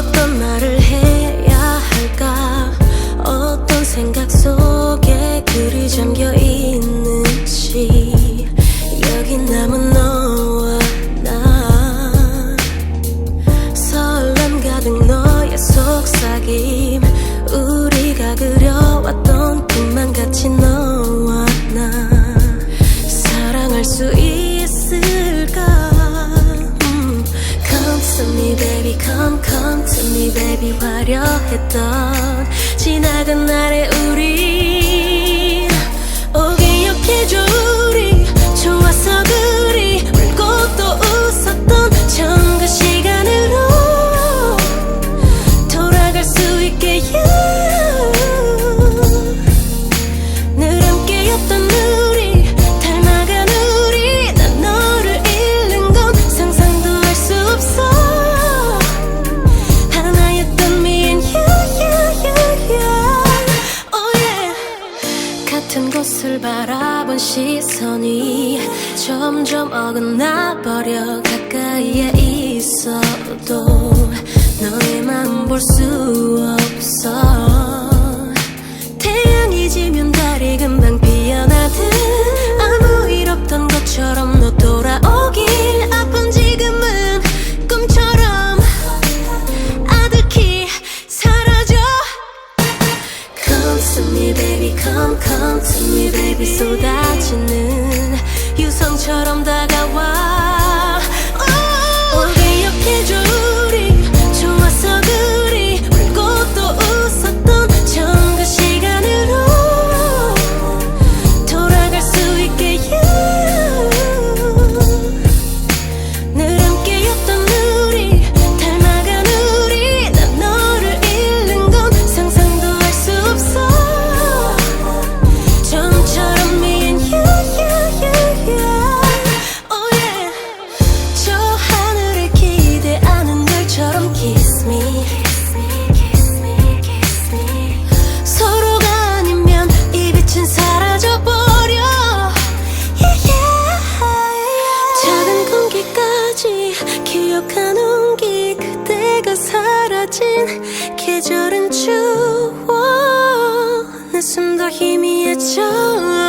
어떤 말을 해야 할까? 어떤 생각 속 랩이 화려했던 지나간 날의 시선이 점점 어긋나 버려 가까이에 있어도 Come to me baby 쏟아지는 유성처럼 다가와 익숙한 온기 그대가 사라진 계절은 추워. 내 숨도 희미해져.